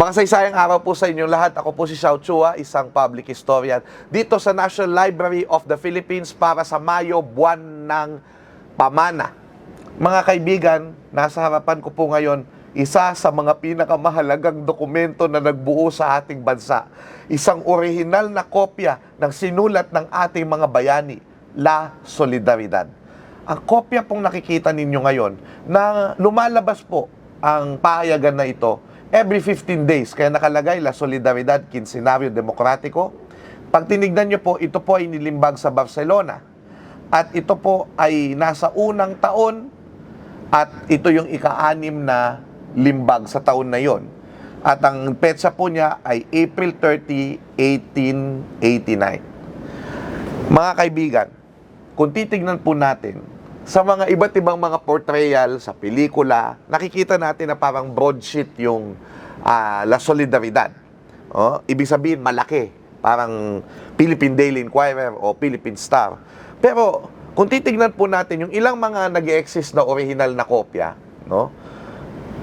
Mga saysayang araw po sa inyong lahat. Ako po si Xiao Chua, isang public historian dito sa National Library of the Philippines para sa Mayo, buwan ng pamana. Mga kaibigan, nasa harapan ko po ngayon isa sa mga pinakamahalagang dokumento na nagbuo sa ating bansa. Isang orihinal na kopya ng sinulat ng ating mga bayani, La Solidaridad. Ang kopya pong nakikita ninyo ngayon na lumalabas po ang pahayagan na ito every 15 days. Kaya nakalagay La Solidaridad Quincenario Demokratiko. Pag tinignan nyo po, ito po ay nilimbag sa Barcelona. At ito po ay nasa unang taon at ito yung ika-anim na limbag sa taon na yon. At ang petsa po niya ay April 30, 1889. Mga kaibigan, kung titignan po natin sa mga iba't ibang mga portrayal sa pelikula, nakikita natin na parang broadsheet yung ah, La Solidaridad. Oh, ibig sabihin malaki, parang Philippine Daily Inquirer o Philippine Star. Pero kung titignan po natin yung ilang mga nag exist na original na kopya, no?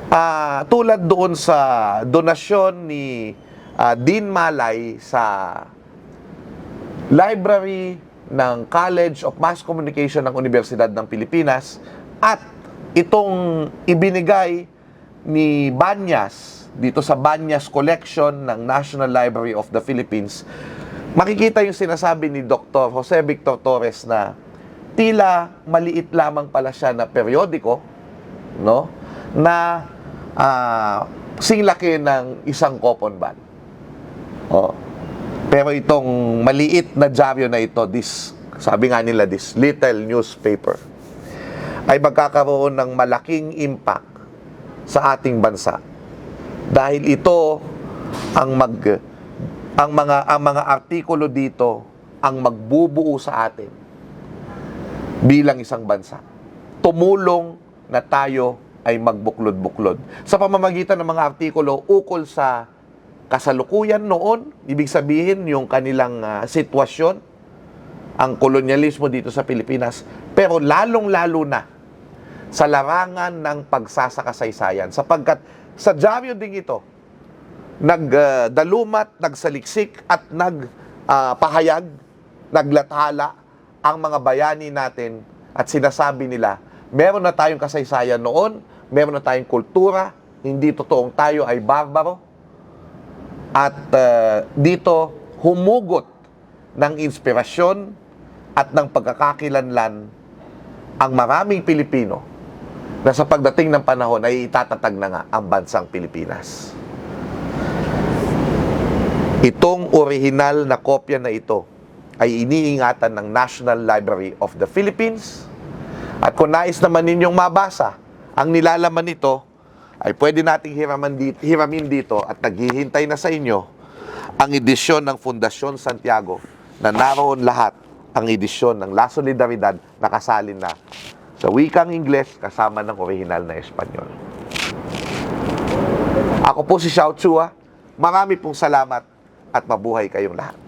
Ah, tulad doon sa donasyon ni ah, Dean Malay sa library ng College of Mass Communication ng Universidad ng Pilipinas at itong ibinigay ni Banyas dito sa Banyas Collection ng National Library of the Philippines makikita yung sinasabi ni Dr. Jose Victor Torres na tila maliit lamang pala siya na periodiko no na ah, singlaki ng isang coupon ban Oh. Pero itong maliit na dyaryo na ito, this, sabi nga nila, this little newspaper, ay magkakaroon ng malaking impact sa ating bansa. Dahil ito ang mag ang mga ang mga artikulo dito ang magbubuo sa atin bilang isang bansa. Tumulong na tayo ay magbuklod-buklod. Sa pamamagitan ng mga artikulo ukol sa kasalukuyan noon, ibig sabihin yung kanilang ah, sitwasyon, ang kolonyalismo dito sa Pilipinas, pero lalong-lalo na sa larangan ng pagsasakasaysayan. Sapagkat sa dyaryo ding ito, nagdalumat, nagsaliksik at nagpahayag, naglathala ang mga bayani natin at sinasabi nila, meron na tayong kasaysayan noon, meron na tayong kultura, hindi totoong tayo ay barbaro, at uh, dito humugot ng inspirasyon at ng pagkakakilanlan ang maraming Pilipino na sa pagdating ng panahon ay itatatag na nga ang bansang Pilipinas. Itong orihinal na kopya na ito ay iniingatan ng National Library of the Philippines. At kung nais naman ninyong mabasa ang nilalaman nito, ay pwede nating hiraman dito, hiramin dito at naghihintay na sa inyo ang edisyon ng Fundasyon Santiago na naroon lahat ang edisyon ng La Solidaridad na kasalin na sa wikang Ingles kasama ng orihinal na Espanyol. Ako po si Xiao Chua. Marami pong salamat at mabuhay kayong lahat.